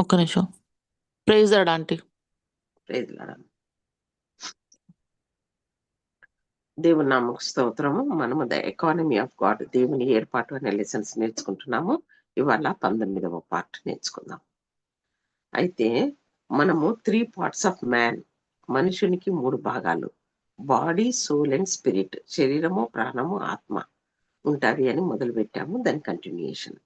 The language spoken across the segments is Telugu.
ఒక్క నిమిషం. Praise దడ్ aunty? ప్రైజ్ దేవుని నామకు స్తోత్రము. మనము ద ఎకానమీ ఆఫ్ గాడ్ దేవుని ఏర్పాటు అనే లెసన్స్ నేర్చుకుంటున్నాము. ఇవాళ పంతొమ్మిదవ పార్ట్ నేర్చుకుందాం. అయితే మనము త్రీ పార్ట్స్ ఆఫ్ మ్యాన్ మనుషునికి మూడు భాగాలు. బాడీ సోల్ అండ్ స్పిరిట్ శరీరము ప్రాణము ఆత్మ ఉంటాయి అని మొదలు పెట్టాము దాని కంటిన్యూషన్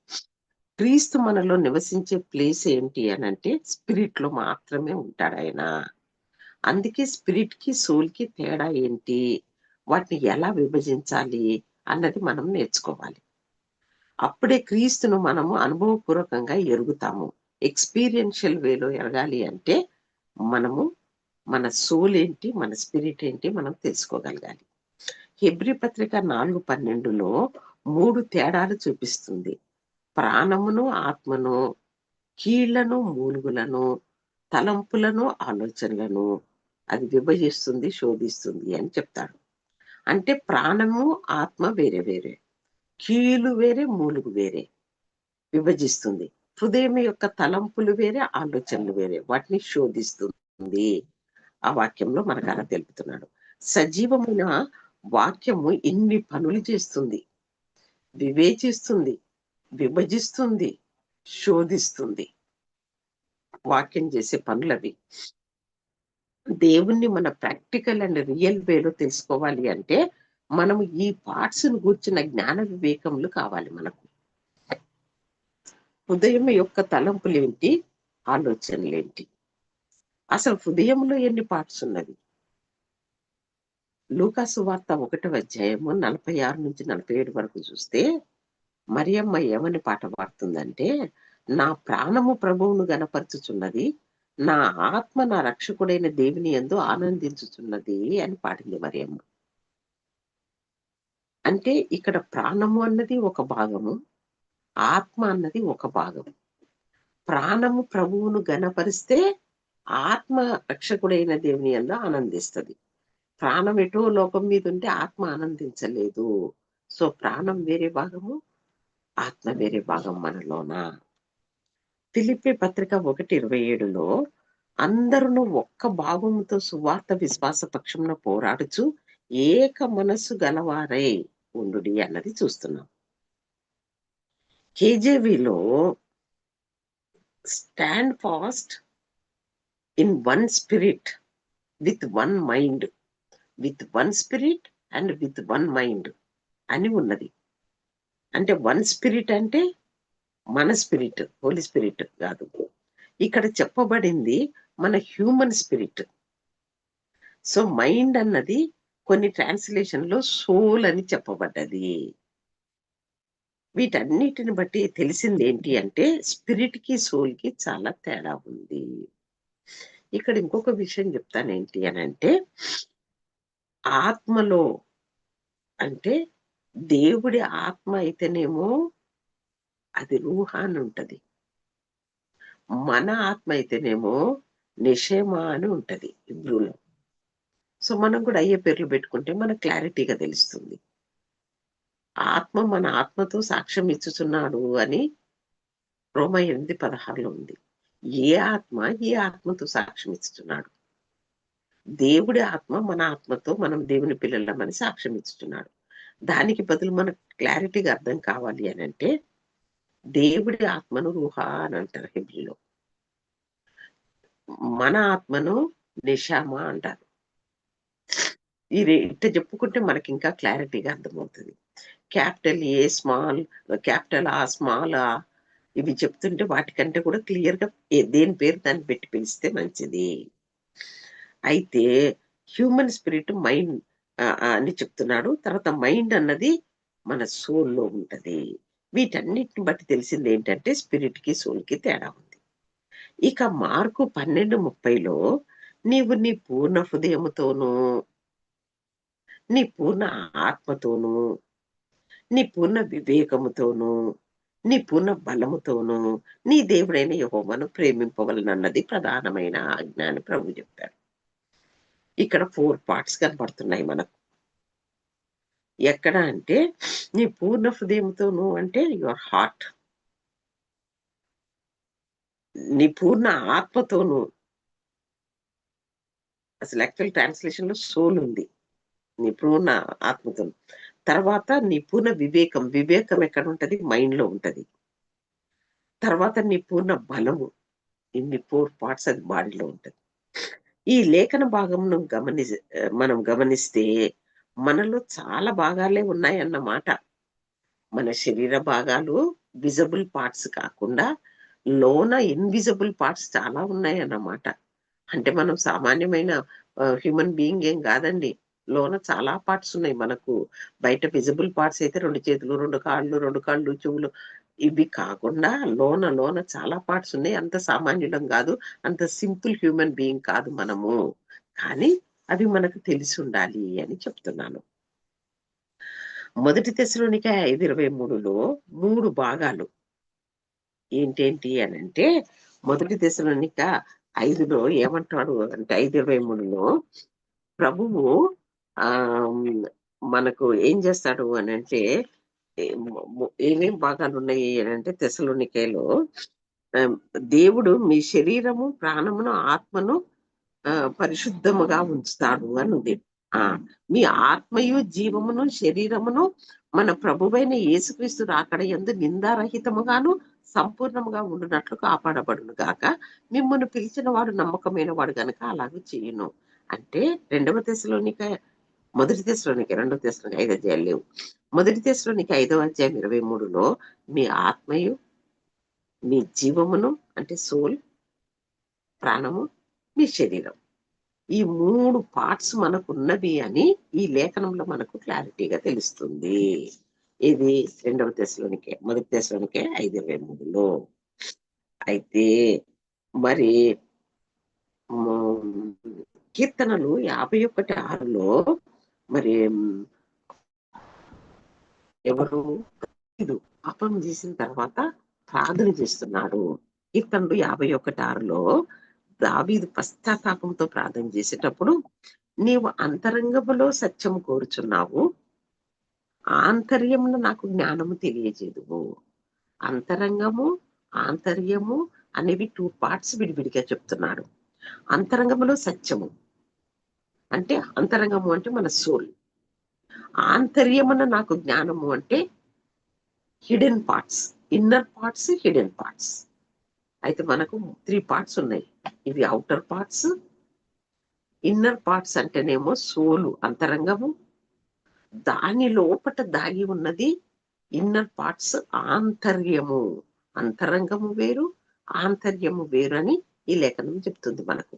క్రీస్తు మనలో నివసించే ప్లేస్ ఏంటి అని అంటే స్పిరిట్లో మాత్రమే ఉంటాడు ఆయన. అందుకే స్పిరిట్కి సోల్కి తేడా ఏంటి? వాటిని ఎలా విభజించాలి అన్నది మనం నేర్చుకోవాలి. అప్పుడే క్రీస్తును మనము అనుభవపూర్వకంగా ఎరుగుతాము. ఎక్స్పీరియన్షియల్ వేలో ఎరగాలి అంటే మనము మన సోల్ ఏంటి మన స్పిరిట్ ఏంటి మనం తెలుసుకోగలగాలి. హెబ్రి పత్రిక నాలుగు పన్నెండులో మూడు తేడాలు చూపిస్తుంది. ప్రాణమును ఆత్మను కీళ్ళను మూలుగులను తలంపులను ఆలోచనలను అది విభజిస్తుంది శోధిస్తుంది అని చెప్తాడు. అంటే ప్రాణము ఆత్మ వేరే వేరే కీలు వేరే మూలుగు వేరే విభజిస్తుంది. హృదయం యొక్క తలంపులు వేరే ఆలోచనలు వేరే వాటిని శోధిస్తుంది. ఆ వాక్యంలో మనకు అలా తెలుపుతున్నాడు. సజీవమైన వాక్యము ఇన్ని పనులు చేస్తుంది వివేచిస్తుంది విభజిస్తుంది శోధిస్తుంది. వాక్యం చేసే పనులవి. దేవుణ్ణి మన ప్రాక్టికల్ అండ్ రియల్ వేలో తెలుసుకోవాలి అంటే మనం ఈ పార్ట్స్ను కూర్చున్న జ్ఞాన వివేకములు కావాలి మనకు. హృదయం యొక్క తలంపులు ఏంటి? ఆలోచనలు ఏంటి? అసలు హృదయంలో ఎన్ని పార్ట్స్ ఉన్నవి? లూకాసు వార్త ఒకటవ అధ్యాయము నలభై ఆరు నుంచి నలభై ఏడు వరకు చూస్తే మరియమ్మ ఏమని పాట పాడుతుందంటే నా ప్రాణము ప్రభువును గనపరుచుచున్నది నా ఆత్మ నా రక్షకుడైన దేవుని ఎందు ఆనందించుచున్నది అని పాడింది మరియమ్మ. అంటే ఇక్కడ ప్రాణము అన్నది ఒక భాగము ఆత్మ అన్నది ఒక భాగం ప్రాణము ప్రభువును గనపరిస్తే ఆత్మ రక్షకుడైన దేవుని ఎందు ఆనందిస్తుంది. ప్రాణం ఎటో లోకం మీద ఉంటే ఆత్మ ఆనందించలేదు. సో ప్రాణం వేరే భాగము ఆత్మ వేరే భాగం మనలోన? ఫిలిపి పత్రిక ఒకటి ఇరవై ఏడులో అందరూ ఒక్క భాగముతో సువార్త విశ్వాస పక్షంన పోరాడుచు ఏక మనస్సు గలవారై ఉండు అన్నది చూస్తున్నాం. కేజేవిలో stand fast in one spirit with one mind with one spirit and with one mind అని ఉన్నది. అంటే వన్ స్పిరిట్ అంటే మన స్పిరిట్ హోలీ స్పిరిట్ కాదు. ఇక్కడ చెప్పబడింది మన హ్యూమన్ స్పిరిట్. సో మైండ్ అన్నది కొన్ని ట్రాన్స్లేషన్లో సోల్ అని చెప్పబడ్డది. వీటన్నిటిని బట్టి తెలిసింది ఏంటి అంటే స్పిరిట్కి సోల్కి చాలా తేడా ఉంది. ఇక్కడ ఇంకొక విషయం చెప్తాను ఏంటి అని అంటే ఆత్మలో అంటే దేవుడి ఆత్మ అయితేనేమో అది రూహ అని ఉంటది. మన ఆత్మ అయితేనేమో నిషేమ అని ఉంటది ఇబ్రూలో సో మనం కూడా అయ్యే పేర్లు పెట్టుకుంటే మన క్లారిటీగా తెలుస్తుంది. ఆత్మ మన ఆత్మతో సాక్ష్యం ఇచ్చుచున్నాడు అని రోమ ఎనిమిది పదహారులో ఉంది. ఏ ఆత్మ ఏ ఆత్మతో సాక్ష్యం ఇచ్చుచున్నాడు? దేవుడి ఆత్మ మన ఆత్మతో మనం దేవుని పిల్లలమని సాక్ష్యం ఇచ్చుచున్నాడు. దానికి బదులు మనకు క్లారిటీగా అర్థం కావాలి అని అంటే దేవుడి ఆత్మను రుహ అని అంటారు హిబ్రిలో. మన ఆత్మను నిషామ అంటారు. ఇది ఇట్ట చెప్పుకుంటే మనకి ఇంకా క్లారిటీగా అర్థమవుతుంది. క్యాపిటల్ ఏ స్మాల్ క్యాపిటల్ ఆ స్మాల్ ఆ ఇవి చెప్తుంటే వాటికంటే కూడా క్లియర్గా దేని పేరు దాన్ని పెట్టి పిలిస్తే మంచిది. అయితే హ్యూమన్ స్పిరిట్ మైండ్ అని చెప్తున్నాడు. తర్వాత మైండ్ అన్నది మన సోల్లో ఉంటది. వీటన్నిటిని బట్టి తెలిసింది ఏంటంటే స్పిరిట్కి సోల్కి తేడా ఉంది. ఇక మార్కు పన్నెండు ముప్పైలో నీవు నీ పూర్ణ హృదయముతోనూ నీ పూర్ణ ఆత్మతోనూ నీ పూర్ణ వివేకముతోనూ నీ పూర్ణ బలముతోనూ నీ దేవుడైన యహోమను ప్రేమింపవలనన్నది ప్రధానమైన ఆజ్ఞాని ప్రభు చెప్పాడు ఇక్కడ ఫోర్ పార్ట్స్ కనపడుతున్నాయి మనకు. ఎక్కడ అంటే నీ పూర్ణ హృదయంతో నువ్వు అంటే యువర్ హార్ట్ నీ పూర్ణ ఆత్మతోను. అసలు యాక్చువల్ ట్రాన్స్లేషన్లో సోల్ ఉంది. నీ పూర్ణ ఆత్మతో తర్వాత నీ పూర్ణ వివేకం. వివేకం ఎక్కడ ఉంటది? మైండ్లో ఉంటది. తర్వాత నీ పూర్ణ బలము. ఇన్ని ఫోర్ పార్ట్స్ అది బాడీలో ఉంటది. ఈ లేఖన భాగంను గమని మనం గమనిస్తే మనలో చాలా భాగాలే ఉన్నాయన్నమాట. మన శరీర భాగాలు విజబుల్ పార్ట్స్ కాకుండా లోన ఇన్విజిబుల్ పార్ట్స్ చాలా ఉన్నాయన్నమాట. అంటే మనం సామాన్యమైన హ్యూమన్ బీయింగ్ ఏం కాదండి. లోన చాలా పార్ట్స్ ఉన్నాయి మనకు. బయట విజిబుల్ పార్ట్స్ అయితే రెండు చేతులు రెండు కాళ్ళు రెండు కాళ్ళు చెవులు ఇవి కాకుండా లోన లోన చాలా పార్ట్స్ ఉన్నాయి. అంత సామాన్యులం కాదు. అంత సింపుల్ హ్యూమన్ బీయింగ్ కాదు మనము. కానీ అవి మనకు తెలిసి ఉండాలి అని చెప్తున్నాను. మొదటి దశలోనిక ఐదు ఇరవై మూడులో మూడు భాగాలు. ఏంటేంటి అని అంటే మొదటి దశలోనిక ఐదులో ఏమంటాడు అంటే ఐదు ఇరవై మూడులో ప్రభువు ఆ మనకు ఏం చేస్తాడు అని అంటే ఏమేం భాగాలు ఉన్నాయి అంటే తెసలోనికేలో దేవుడు మీ శరీరము ప్రాణమును ఆత్మను పరిశుద్ధముగా ఉంచుతాడు అని ఉంది ఆ మీ ఆత్మయు జీవమును శరీరమును మన ప్రభువైన యేసుక్రీస్తు రాకడ ఎందు నిందారహితముగాను సంపూర్ణముగా ఉండునట్లు కాపాడబడును గాక. మిమ్మల్ని పిలిచిన వాడు నమ్మకమైన వాడు గనక అలాగే చేయును. అంటే రెండవ దశలోనిక మొదటి దశలోనికి రెండవ దశలోనికి ఐదు అధ్యాయాలు లేవు. మొదటి దశలోనికి ఐదవ అధ్యాయం ఇరవై మూడులో మీ ఆత్మయు మీ జీవమును అంటే సోల్ ప్రాణము మీ శరీరం. ఈ మూడు పార్ట్స్ మనకు ఉన్నవి అని ఈ లేఖనంలో మనకు క్లారిటీగా తెలుస్తుంది. ఇది రెండవ దశలోనికే మొదటి దశలోనికే ఐదు ఇరవై మూడులో. అయితే మరి కీర్తనలు యాభై ఒకటి ఆరులో మరి ఎవరు? పాపం చేసిన తర్వాత ప్రార్థన చేస్తున్నాడు. ఇతను యాభై ఒకటి ఆరులో దావీదు పశ్చాత్తాపంతో ప్రార్థన చేసేటప్పుడు నీవు అంతరంగములో సత్యం కోరుచున్నావు. ఆంతర్యమును నాకు జ్ఞానము తెలియజేదువు. అంతరంగము ఆంతర్యము అనేవి టూ పార్ట్స్ విడివిడిగా చెప్తున్నాడు. అంతరంగములో సత్యము. అంటే అంతరంగము అంటే మన సోల్. ఆంతర్యమున నాకు జ్ఞానము అంటే hidden parts inner parts hidden parts అయితే మనకు త్రీ పార్ట్స్ ఉన్నాయి. ఇవి అవుటర్ పార్ట్స్ ఇన్నర్ పార్ట్స్ అంటేనేమో సోలు అంతరంగము. దాని లోపట దాగి ఉన్నది ఇన్నర్ పార్ట్స్ ఆంతర్యము. అంతరంగము వేరు ఆంతర్యము వేరు అని ఈ లేఖనం చెప్తుంది మనకు.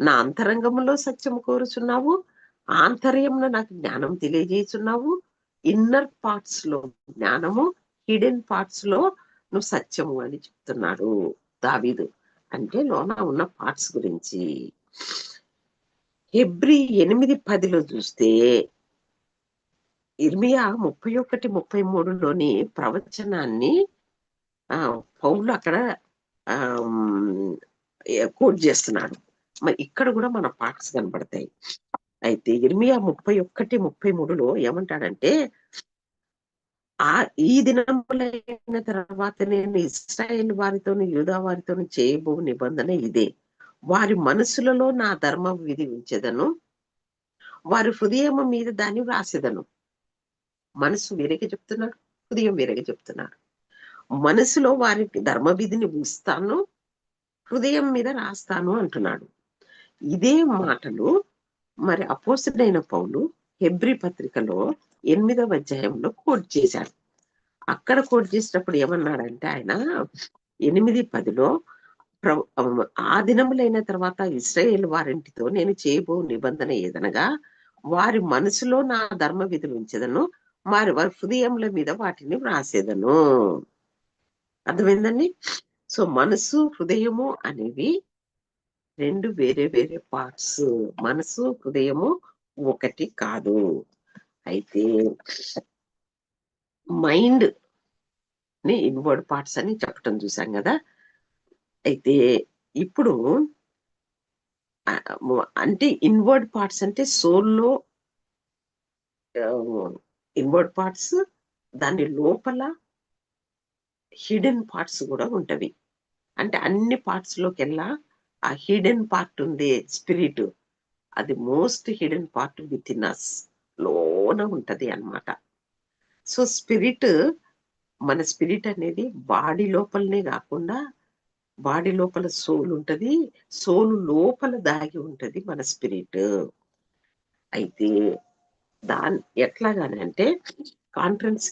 నా అంతరంగంలో సత్యము కోరుచున్నావు. ఆంతర్యంలో నాకు జ్ఞానం తెలియజేస్తున్నావు ఇన్నర్ పార్ట్స్లో జ్ఞానము హిడెన్ పార్ట్స్లో నువ్వు సత్యము అని చెప్తున్నాడు దావీదు. అంటే లోన ఉన్న పార్ట్స్ గురించి. ఎబ్రి ఎనిమిది పదిలో చూస్తే ఇర్మియా ముప్పై ఒకటి ముప్పై మూడులోని ప్రవచనాన్ని ఆ పౌలు అక్కడ ఆ కోట్ చేస్తున్నాడు. మరి ఇక్కడ కూడా మన పార్ట్స్ కనబడతాయి. అయితే ఇర్మియా ముప్పై ఒకటి ముప్పై మూడులో ఏమంటాడంటే ఆ ఈ దినములైన తర్వాత నేను ఇస్రాయేల్ వారితోని యూదా వారితోని చేయబో నిబంధన ఇదే. వారి మనసులలో నా ధర్మ విధి ఉంచేదను. వారి హృదయం మీద దాన్ని వ్రాసేదను. మనసు వేరేగా చెప్తున్నాడు హృదయం వేరేగా చెప్తున్నాడు మనసులో వారికి ధర్మ విధిని ఉంచుతాను హృదయం మీద రాస్తాను అంటున్నాడు. ఇదే మాటలు మరి అపోసడైన పౌలు హెబ్రి పత్రికలో ఎనిమిదవ అధ్యాయంలో కోట్ చేశాడు. అక్కడ కోట్ చేసినప్పుడు ఏమన్నాడంటే ఆయన ఎనిమిది పదిలో ఆ దినములైన తర్వాత ఇస్రాయేల్ వారింటితో నేను చేయబో నిబంధన ఏదనగా వారి మనసులో నా ధర్మ విధులు ఉంచేదను వారి వారి హృదయముల మీద వాటిని వ్రాసేదను. అర్థమైందండి? సో మనసు హృదయము అనేవి రెండు వేరే వేరే పార్ట్స్ మనసు హృదయము ఒకటి కాదు. అయితే మైండ్ని ఇన్వర్డ్ పార్ట్స్ అని చెప్పటం చూసాం కదా. అయితే ఇప్పుడు అంటే ఇన్వర్డ్ పార్ట్స్ అంటే సోల్లో ఇన్వర్డ్ పార్ట్స్ దాని లోపల హిడెన్ పార్ట్స్ కూడా ఉంటవి. అంటే అన్ని పార్ట్స్ లోకెల్లా ఆ హిడెన్ పార్ట్ ఉంది స్పిరిట్ అది most hidden part within us లోన ఉంటది అన్నమాట. సో స్పిరిట్ మన స్పిరిట్ అనేది బాడీ లోపలనే కాకుండా బాడీ లోపల సోల్ ఉంటది. సోలు లోపల దాగి ఉంటది మన స్పిరిట్ అయితే దాని ఎట్లాగానంటే కాన్ఫరెన్స్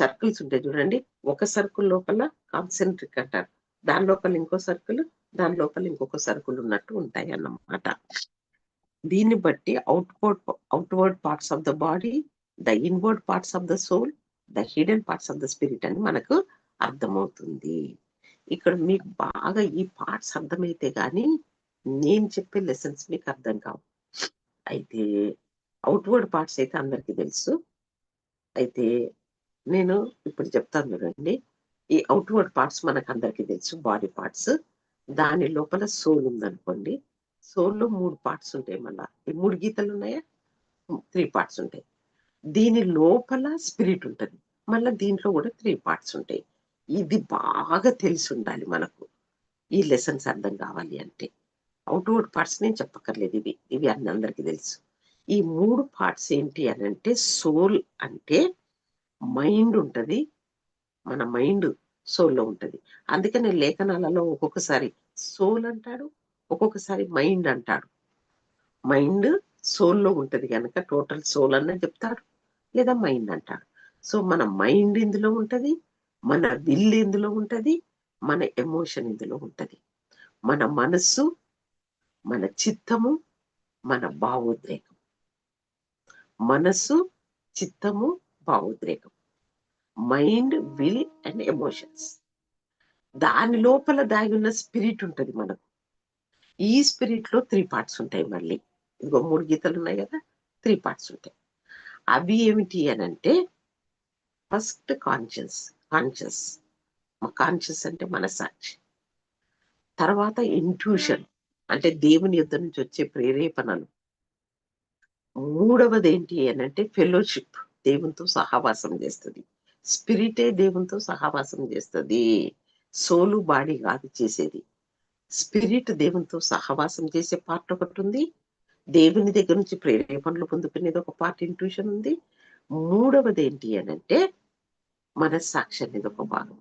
సర్కిల్స్ ఉంటాయి చూడండి. ఒక సర్కిల్ లోపల కాన్సెంట్రిక్ అంటారు. దాని లోపల ఇంకో సర్కిల్ దాని లోపల ఇంకొక సరుకులు ఉన్నట్టు ఉంటాయి అన్నమాట. దీన్ని బట్టి outward outward parts of the body the inward parts of the soul the hidden parts of the spirit అని మనకు అర్థమవుతుంది. ఇక్కడ మీకు బాగా ఈ పార్ట్స్ అర్థమైతే కానీ నేను చెప్పే లెసన్స్ మీకు అర్థం కావు. అయితే అవుట్వర్డ్ పార్ట్స్ అయితే అందరికీ తెలుసు. అయితే నేను ఇప్పుడు చెప్తాను చూడండి. ఈ అవుట్వర్డ్ పార్ట్స్ మనకు అందరికీ తెలుసు బాడీ పార్ట్స్ దాని లోపల సోల్ ఉందనుకోండి. సోల్లో మూడు పార్ట్స్ ఉంటాయి మళ్ళా. ఈ మూడు గీతలు ఉన్నాయా? త్రీ పార్ట్స్ ఉంటాయి. దీని లోపల స్పిరిట్ ఉంటుంది. మళ్ళీ దీంట్లో కూడా త్రీ పార్ట్స్ ఉంటాయి. ఇది బాగా తెలిసి ఉండాలి మనకు. ఈ లెసన్స్ అర్థం కావాలి అంటే. అవుట్వర్డ్ పార్ట్స్ నేను చెప్పక్కర్లేదు ఇవి. ఇవి అన్ని అందరికీ తెలుసు. ఈ మూడు పార్ట్స్ ఏంటి అని అంటే సోల్ అంటే మైండ్ ఉంటుంది. మన మైండ్ సోల్లో ఉంటుంది. అందుకనే లేఖనాలలో ఒక్కొక్కసారి సోల్ అంటాడు ఒక్కొక్కసారి మైండ్ అంటాడు. మైండ్ సోల్లో ఉంటుంది కనుక టోటల్ సోల్ అన్న చెప్తాడు లేదా మైండ్ అంటాడు సో మన మైండ్ ఇందులో ఉంటుంది మన విల్ ఇందులో ఉంటుంది మన ఎమోషన్ ఇందులో ఉంటుంది. మన మనస్సు మన చిత్తము మన భావోద్రేకం. మనస్సు చిత్తము భావోద్రేకం. Mind will and emotions. దాని లోపల దాగి ఉన్న స్పిరిట్ ఉంటుంది మనకు. ఈ స్పిరిట్లో త్రీ పార్ట్స్ ఉంటాయి మళ్ళీ. ఇదిగో మూడు గీతలు ఉన్నాయి కదా త్రీ పార్ట్స్ ఉంటాయి. అవి ఏమిటి అని అంటే ఫస్ట్ కాన్షియస్ కాన్షియస్. కాన్షియస్ అంటే మనసాక్షి తర్వాత ఇంట్యూషన్ అంటే దేవుని యుద్ధం నుంచి వచ్చే ప్రేరేపణలు. మూడవది ఏంటి అని అంటే ఫెలోషిప్ దేవునితో సహవాసం చేస్తుంది. స్పిరిటే దేవునితో సహవాసం చేస్తుంది. సోలు బాడీ కాదు చేసేది. స్పిరిట్ దేవునితో సహవాసం చేసే పార్ట్ ఒకటి ఉంది. దేవుని దగ్గర నుంచి ప్రేరేపణలు పొందుకునేది ఒక పార్ట్ ఇంట్యూషన్ ఉంది. మూడవది ఏంటి అని అంటే మనస్సాక్షి అనేది ఒక భాగం.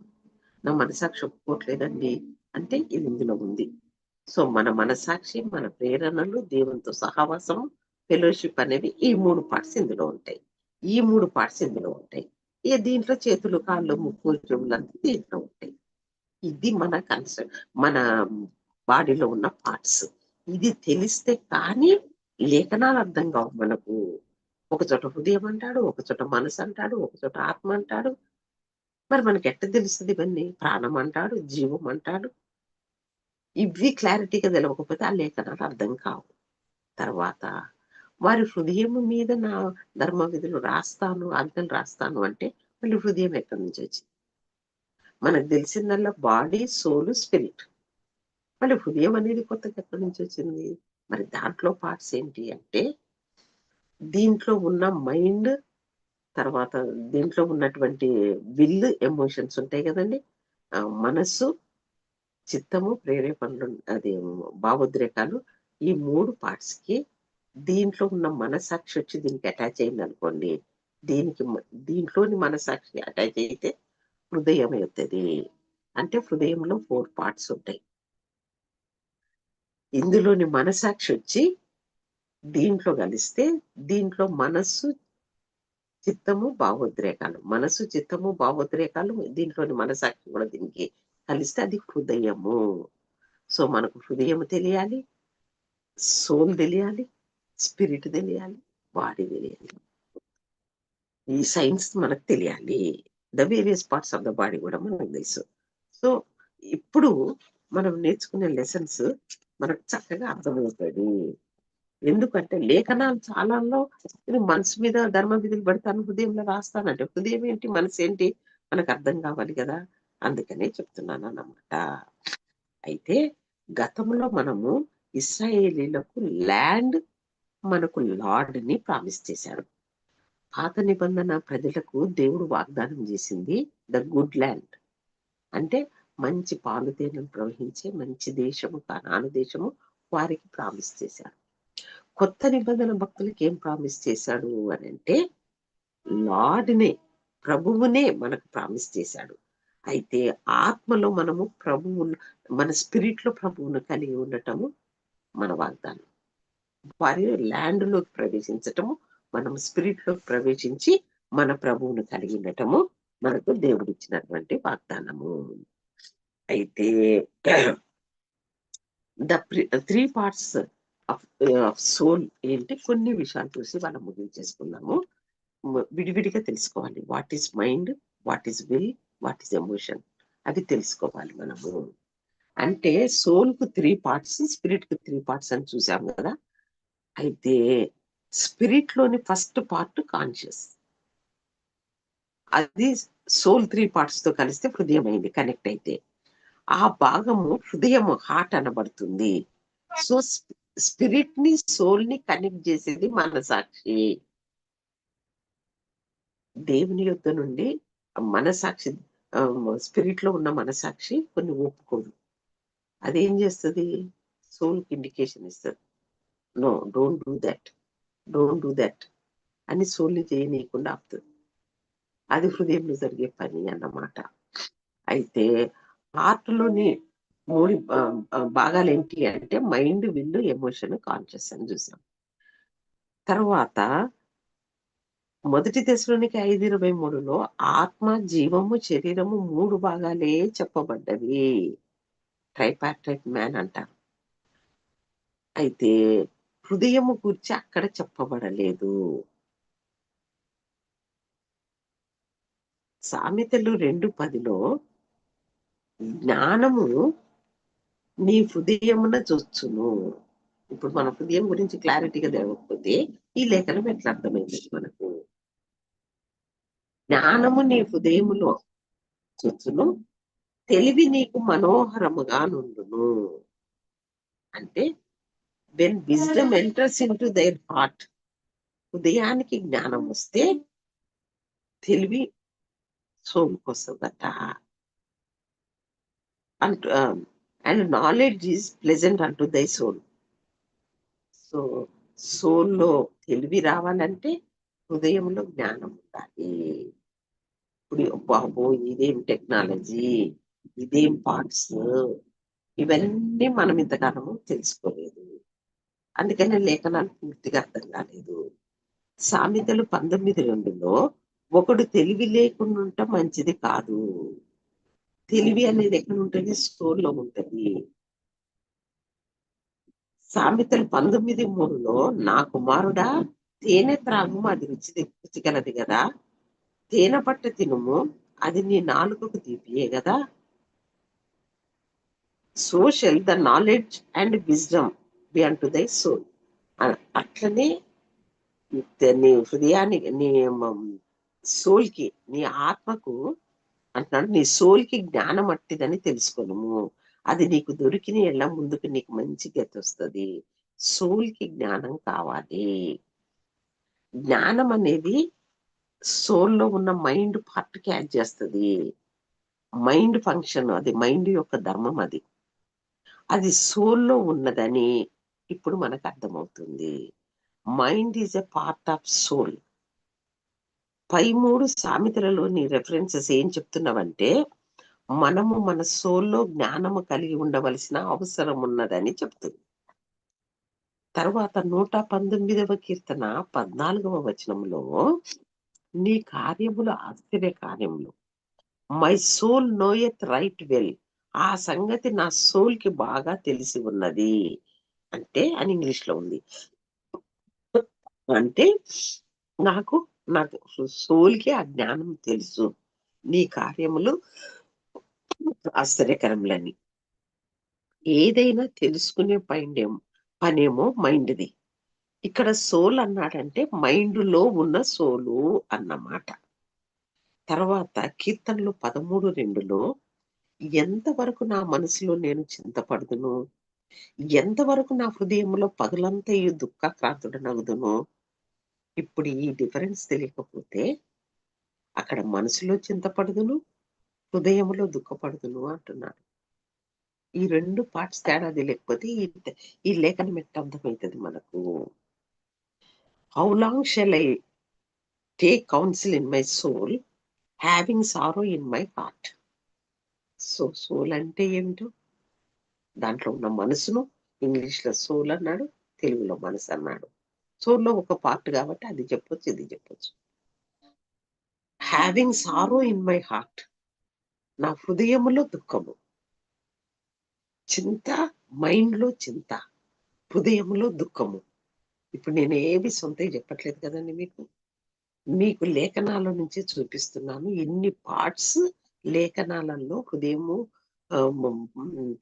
నా మనసాక్షి ఒప్పుకోవట్లేదండి అంటే ఇది ఇందులో ఉంది. సో మన మనసాక్షి మన ప్రేరణలు దేవునితో సహవాసం ఫెలోషిప్ అనేవి ఈ మూడు పార్ట్స్ ఇందులో ఉంటాయి. ఈ మూడు పార్ట్స్ ఇందులో ఉంటాయి. ఇక దీంట్లో చేతులు కాళ్ళు ముక్కు చెవులు దీంట్లో ఉంటాయి. ఇది మన కన్సెప్ట్ మన బాడీలో ఉన్న పార్ట్స్ ఇది తెలిస్తే కానీ లేఖనాలు అర్థం కావు మనకు. ఒక చోట హృదయం అంటాడు ఒక చోట మనసు అంటాడు ఒక చోట ఆత్మ అంటాడు. మరి మనకి ఎట్ట తెలుస్తుంది ఇవన్నీ? ప్రాణం అంటాడు జీవం అంటాడు. ఇవి క్లారిటీగా తెలవకపోతే ఆ లేఖనాలు అర్థం కావు. తర్వాత వారి హృదయం మీద నా ధర్మ విధులు రాస్తాను ఆజ్ఞలు రాస్తాను అంటే మళ్ళీ హృదయం ఎక్కడి నుంచి వచ్చింది? మనకు తెలిసిందల్లా బాడీ సోలు స్పిరిట్ మళ్ళీ హృదయం అనేది కొత్తగా ఎక్కడి నుంచి వచ్చింది? మరి దాంట్లో పార్ట్స్ ఏంటి అంటే దీంట్లో ఉన్న మైండ్ తర్వాత దీంట్లో ఉన్నటువంటి విల్ ఎమోషన్స్ ఉంటాయి కదండి. మనస్సు చిత్తము ప్రేరేపణలు అది భావోద్రేకాలు ఈ మూడు పార్ట్స్కి దీంట్లో ఉన్న మనసాక్షి వచ్చి దీనికి అటాచ్ అయింది అనుకోండి దీనికి దీంట్లోని మనసాక్షి అటాచ్ అయితే హృదయం అవుతుంది. అంటే హృదయంలో ఫోర్ పార్ట్స్ ఉంటాయి. ఇందులోని మనసాక్షి వచ్చి దీంట్లో కలిస్తే దీంట్లో మనస్సు చిత్తము భావోద్రేకాలు. మనస్సు చిత్తము భావోద్రేకాలు దీంట్లోని మనసాక్షి కూడా దీనికి కలిస్తే అది హృదయము. సో మనకు హృదయం తెలియాలి సోల్ తెలియాలి స్పిరిట్ తెలియాలి బాడీ తెలియాలి. ఈ సైన్స్ మనకు తెలియాలి. The various parts of the body కూడా మనకు తెలుసు. సో ఇప్పుడు మనం నేర్చుకునే లెసన్స్ మనకు చక్కగా అర్థమవుతుంది ఎందుకంటే లేఖనాలు చాలాలో ఇది మనసు మీద ధర్మ విధులు పెడతాను హృదయంలో రాస్తానంటే హృదయం ఏంటి మనసు ఏంటి మనకు అర్థం కావాలి కదా అందుకనే చెప్తున్నాను అన్నమాట. అయితే గతంలో మనము ఇస్రాయేలీలకు ల్యాండ్ మనకు లార్డ్ని ప్రామిస్ చేశాడు పాత నిబంధన ప్రజలకు దేవుడు వాగ్దానం చేసింది ద గుడ్ ల్యాండ్. అంటే మంచి పాలు తేనెలు ప్రవహించే మంచి దేశము కనాను దేశము వారికి ప్రామిస్ చేశాడు కొత్త నిబంధన భక్తులకి ఏం ప్రామిస్ చేశాడు అని అంటే లార్డ్నే ప్రభువునే మనకు ప్రామిస్ చేశాడు. అయితే ఆత్మలో మనము ప్రభువు మన స్పిరిట్లో ప్రభువును కలిగి ఉండటము మన వాగ్దానం. వారి ల్యాండ్లోకి ప్రవేశించటము మనం స్పిరిట్లోకి ప్రవేశించి మన ప్రభువును కలిగి ఉండటము మనకు దేవుడిచ్చినటువంటి వాగ్దానము. అయితే the three parts of soul ఏంటి? కొన్ని విషయాలు చూసి మనం ముగించేసుకున్నాము విడివిడిగా తెలుసుకోవాలి. What is mind what is will what is emotion అవి తెలుసుకోవాలి మనము. అంటే సోల్కు త్రీ పార్ట్స్ స్పిరిట్కు త్రీ పార్ట్స్ అని చూసాము కదా. అయితే స్పిరిట్లోని ఫస్ట్ పార్ట్ కాన్షియస్. అది సోల్ త్రీ పార్ట్స్తో కలిస్తే హృదయం అయింది కనెక్ట్ అయితే. ఆ భాగము హృదయం హార్ట్ అనబడుతుంది. సో స్పిరిట్ని సోల్ని కనెక్ట్ చేసేది మనసాక్షి. దేవుని యొక్క నుండి మనసాక్షి స్పిరిట్లో ఉన్న మనసాక్షి కొన్ని ఒప్పుకోదు అదేం చేస్తుంది? సోల్కి ఇండికేషన్ ఇస్తుంది. No don't do that don't do that అని సోల్ని చేయనీయకుండా ఆపుతుంది. అది హృదయంలో జరిగే పని అన్నమాట. అయితే హార్ట్లోని మూడు భాగాలు ఏంటి అంటే మైండ్ విల్లు ఎమోషన్ కాన్షియస్ అని చూసాం. తర్వాత మొదటి దశలోనికి ఐదు ఇరవై మూడులో ఆత్మ జీవము శరీరము మూడు భాగాలే చెప్పబడ్డవి. ట్రైపాట్రైట్ మ్యాన్ అంటారు. అయితే హృదయము గురించి అక్కడ చెప్పబడలేదు. సామెతలు రెండు పదిలో జ్ఞానము నీ హృదయమున చూచును. ఇప్పుడు మన హృదయం గురించి క్లారిటీగా తెలవకపోతే ఈ లేఖనం ఎట్లా అర్థమైంది మనకు? జ్ఞానము నీ హృదయములో చూచును తెలివి నీకు మనోహరముగా నుండును. అంటే when wisdom enters into their heart హృదయానికి జ్ఞానం వస్తే తెలివి సోల్కి వస్తుందట. అంటూ అండ్ నాలెడ్జ్ ఈజ్ ప్లెజెంట్ అంటూ దై సోల్ సో సోల్లో తెలివి రావాలంటే హృదయంలో జ్ఞానం ఉండాలి. ఇప్పుడు బాబు ఇదేం టెక్నాలజీ ఇదేం పార్ట్స్ ఇవన్నీ మనం ఇంతకాలము తెలుసుకోలేదు. అందుకనే లేఖనాలు పూర్తిగా అర్థం కాలేదు. సామెతలు పంతొమ్మిది రెండులో ఒకడు తెలివి లేకుండా మంచిది కాదు. తెలివి అనేది ఎక్కడ ఉంటుంది? స్టోర్లో ఉంటుంది. సామెతలు పంతొమ్మిది మూడులో నా కుమారుడా తేనె త్రాగుము అది రుచి రుచిగలది కదా. తేనె పట్ట తినుము అది నీ నాలుకకు తీపియే కదా. Social the knowledge and wisdom be unto thy soul అట్లనే నీ హృదయానికి నీ సోల్కి నీ ఆత్మకు అంటున్నాడు నీ సోల్కి జ్ఞానం అట్టిదని తెలుసుకోను అది నీకు దొరికిన ఎలా ముందుకు నీకు మంచి గతి వస్తుంది. సోల్కి జ్ఞానం కావాలి. జ్ఞానం అనేది సోల్లో ఉన్న మైండ్ పార్ట్ క్యాచ్ చేస్తుంది. మైండ్ ఫంక్షన్ అది మైండ్ యొక్క ధర్మం అది. అది సోల్లో ఉన్నదని ఇప్పుడు మనకు అర్థమవుతుంది mind is a part of soul పై మూడు సామెతలలోని రెఫరెన్సెస్ ఏం చెప్తున్నావంటే మనము మన సోల్లో జ్ఞానము కలిగి ఉండవలసిన అవసరం ఉన్నదని చెప్తుంది. తర్వాత నూట పంతొమ్మిదవ కీర్తన పద్నాలుగవ వచనంలో నీ కార్యములు ఆశ్చర్య కార్యములు. My soul knoweth right well ఆ సంగతి నా సోల్కి బాగా తెలిసి ఉన్నది. అంటే అని ఇంగ్లీష్లో ఉంది. అంటే నాకు నాకు సోల్కి ఆ జ్ఞానం తెలుసు. నీ కార్యములు ఆశ్చర్యకరములని. ఏదైనా తెలుసుకునే పైండేమో పనేమో మైండ్ది. ఇక్కడ సోల్ అన్నాడంటే మైండ్లో ఉన్న సోలు అన్నమాట. తర్వాత కీర్తనలు పదమూడు రెండులో ఎంతవరకు నా మనసులో నేను చింతపడుతును ఎంతవరకు నా హృదయంలో పగలంతయు ఈ దుఃఖక్రాంతుడనగుదును ఇప్పుడు ఈ డిఫరెన్స్ తెలియకపోతే అక్కడ మనసులో చింతపడుదును హృదయంలో దుఃఖపడుదును అంటున్నాడు. ఈ రెండు పార్ట్స్ తేడాది లేకపోతే ఈ ఈ లేఖనం ఎట్ట అర్థమవుతుంది మనకు? How long shall I take counsel in my soul having sorrow in my heart so soul అంటే ఏమిటో దాంట్లో ఉన్న మనసును ఇంగ్లీష్లో సోల్ అన్నాడు తెలుగులో మనసు అన్నాడు సోల్లో ఒక పార్ట్ కాబట్టి అది చెప్పొచ్చు ఇది చెప్పొచ్చు. Having sorrow in my heart నా హృదయములో దుఃఖము. చింత మైండ్లో చింత హృదయములో దుఃఖము. ఇప్పుడు నేను ఏవి సొంత చెప్పట్లేదు కదండి మీకు? మీకు లేఖనాల నుంచి చూపిస్తున్నాను. ఎన్ని పార్ట్స్ లేఖనాలలో హృదయము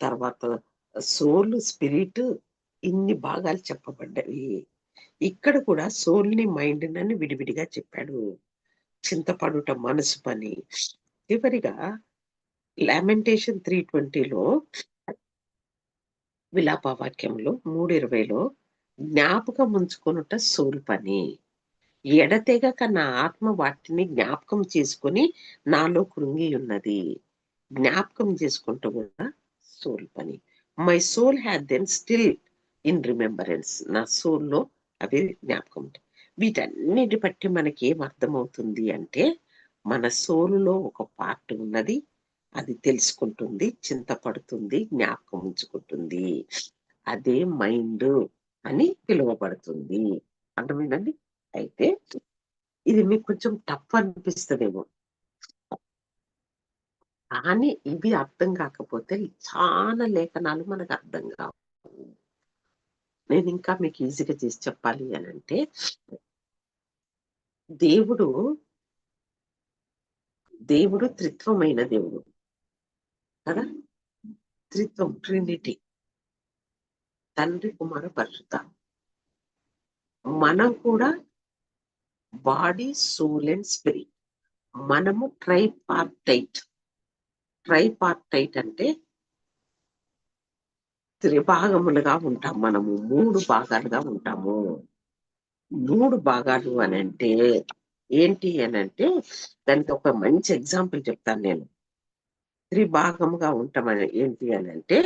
తర్వాత సోల్ స్పిరిట్ ఇన్ని భాగాలు చెప్పబడ్డవి ఇక్కడ కూడా సోల్ని మైండ్ అని విడివిడిగా చెప్పాడు. చింతపడుట మనసు పని. చివరిగా లామెంటేషన్ త్రీ ట్వంటీలో విలాప వాక్యంలో మూడు ఇరవైలో జ్ఞాపకం ఉంచుకొనుట సోల్ పని. ఎడతెగక నా ఆత్మ వాటిని జ్ఞాపకం చేసుకొని నాలో కృంగి ఉన్నది జ్ఞాపకం చేసుకుంటూ కూడా సోల్ పని. My soul had them still in remembrance నా సోల్లో అవి జ్ఞాపకం ఉంటాయి. వీటన్నిటి బట్టి మనకి ఏం అర్థమవుతుంది అంటే మన సోలులో ఒక పార్ట్ ఉన్నది అది తెలుసుకుంటుంది చింతపడుతుంది జ్ఞాపకం ఉంచుకుంటుంది. అదే మైండ్ అని పిలువబడుతుంది. అర్థమైందండి? అయితే ఇది మీకు కొంచెం టఫ్ అనిపిస్తుందేమో. కానీ ఇవి అర్థం కాకపోతే చాలా లేఖనాలు మనకు అర్థం కావు. నేను ఇంకా మీకు ఈజీగా చేసి చెప్పాలి అని అంటే దేవుడు దేవుడు త్రిత్వమైన దేవుడు కదా? త్రిత్వం ట్రినిటీ తండ్రి కుమార పరిశుద్ధ. మనం కూడా బాడీ సోల్ అండ్ స్పిరిట్ మనము ట్రైపార్టైట్ ట్రైపార్టైట్ అంటే త్రిభాగములుగా ఉంటాం. మనము మూడు భాగాలుగా ఉంటాము. మూడు భాగాలు అని అంటే ఏంటి అని అంటే దానికి ఒక మంచి ఎగ్జాంపుల్ చెప్తాను నేను. త్రిభాగముగా అని ఏంటి అని అంటే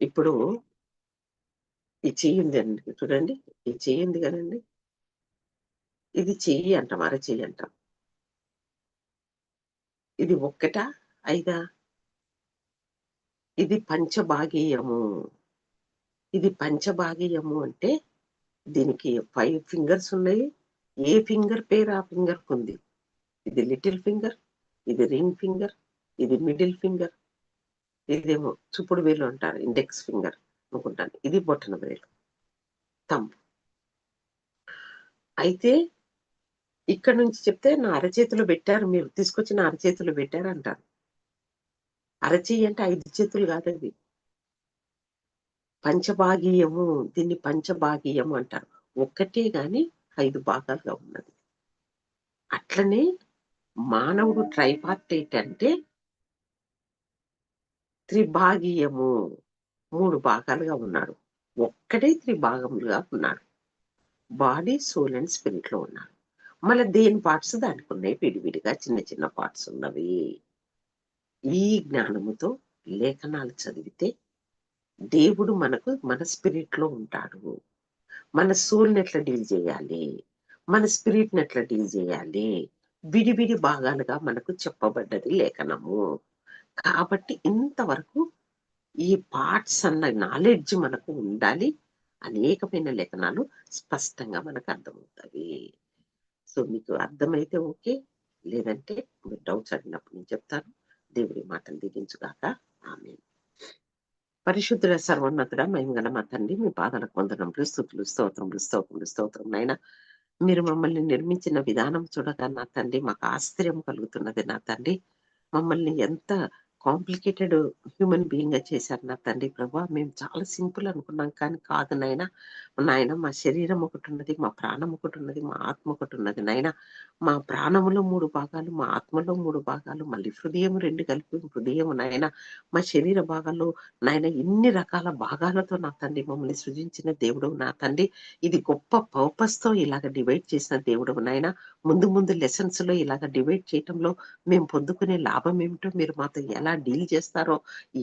ఇప్పుడు ఈ చెయ్యి ఉంది అండి. చూడండి. ఈ చెయ్యి ఉంది కదండి. ఇది చెయ్యి అంటాం. అర చెయ్యి అంటాం. ఇది ఒక్కట? ఐదా? ఇది పంచభాగీయము. ఇది పంచభాగీయము అంటే దీనికి ఫైవ్ ఫింగర్స్ ఉన్నాయి. ఏ ఫింగర్ పేరు ఆ ఫింగర్ ఉంది ఇది లిటిల్ ఫింగర్ ఇది రింగ్ ఫింగర్ ఇది మిడిల్ ఫింగర్ ఇదేమో చూపుడు వేలు అంటారు ఇండెక్స్ ఫింగర్ అనుకుంటాను. ఇది బొట్టన వేలు. తంబ్ అయితే ఇక్కడ నుంచి చెప్తే నా అరచేతిలో పెట్టారు మీరు తీసుకొచ్చి నా అరచేతిలో పెట్టారు అంటారు అరచేయి అంటే ఐదు చేతులు కాదు అది. పంచభాగీయము దీన్ని పంచభాగీయము అంటారు. ఒక్కటే గాని ఐదు భాగాలుగా ఉన్నది. అట్లనే మానవుడు ట్రైపార్టైట్ అంటే త్రిభాగీయము మూడు భాగాలుగా ఉన్నాడు. ఒక్కటే త్రిభాగములుగా ఉన్నాడు. బాడీ సోల్ అండ్ స్పిరిట్లో ఉన్నాడు. మళ్ళీ దేని పార్ట్స్ దానికి ఉన్నాయి విడివిడిగా చిన్న చిన్న పార్ట్స్ ఉన్నవి. ఈ జ్ఞానముతో లేఖనాలు చదివితే దేవుడు మనకు మన స్పిరిట్లో ఉంటాడు. మన సోల్ని ఎట్లా డీల్ చేయాలి? మన స్పిరిట్ని ఎట్లా డీల్ చేయాలి? విడివిడి భాగాలుగా మనకు చెప్పబడ్డది లేఖనము. కాబట్టి ఇంతవరకు ఈ పార్ట్స్ అన్న నాలెడ్జ్ మనకు ఉండాలి. అనేకమైన లేఖనాలు స్పష్టంగా మనకు అర్థమవుతాయి. సో మీకు అర్థమైతే ఓకే. లేదంటే మీరు డౌట్స్ అడిగినప్పుడు నేను చెప్తాను. దేవుడి మాటలు దిగించుగాక. ఆమె పరిశుద్ధుల సర్వోన్నతుడ మేము గల మా తండ్రి మీ పాదాలకు వందనములు స్థుతులు స్తోత్రములు స్తోత్రములు స్తోత్రం నాయన. మీరు మమ్మల్ని నిర్మించిన విధానం చూడగా నా తండ్రి మాకు ఆశ్చర్యం కలుగుతున్నది నా తండ్రి. మమ్మల్ని ఎంత కాంప్లికేటెడ్ హ్యూమన్ బీయింగ్గా చేశారు నా తండ్రి ప్రభా. మేము చాలా సింపుల్ అనుకున్నాం. కానీ కాదు నాయన. నాయన మా శరీరం ఒకటి ఉన్నది మా ప్రాణం ఒకటి ఉన్నది మా ఆత్మ ఒకటి ఉన్నది నాయన. మా ప్రాణములో మూడు భాగాలు మా ఆత్మలో మూడు భాగాలు మళ్ళీ హృదయం రెండు కలిపి హృదయం నాయన మా శరీర భాగాల్లో నాయన ఇన్ని రకాల భాగాలతో నా తండ్రి మమ్మల్ని సృజించిన దేవుడు నా తండ్రి. ఇది గొప్ప పర్పస్తో ఇలాగ డివైడ్ చేసిన దేవుడు నాయన. ముందు ముందు లెసన్స్లో ఇలాగ డివైడ్ చేయటంలో మేము పొందుకునే లాభం ఏమిటో మీరు మాతో ఎలా డీల్ చేస్తారో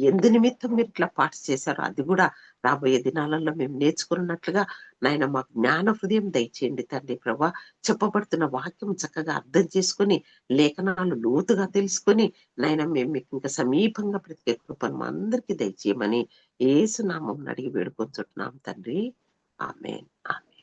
ఎందు నిమిత్తం మీరు ఇట్లా పార్ట్స్ చేశారో అది కూడా రాబోయే దినాలలో మేము నేర్చుకున్నట్లుగా నాయన మా జ్ఞాన హృదయం దయచేయండి తండ్రి ప్రభా. చెప్పబడుతున్న వాక్యం చక్కగా అర్థం చేసుకొని లేఖనాలు లోతుగా తెలుసుకొని నాయన మేము మీకు ఇంకా సమీపంగా ప్రతి కృపను మా అందరికీ దయచేయమని ఏసునామం అడిగి వేడుకొని చుట్టున్నాం తండ్రి. ఆమె ఆమె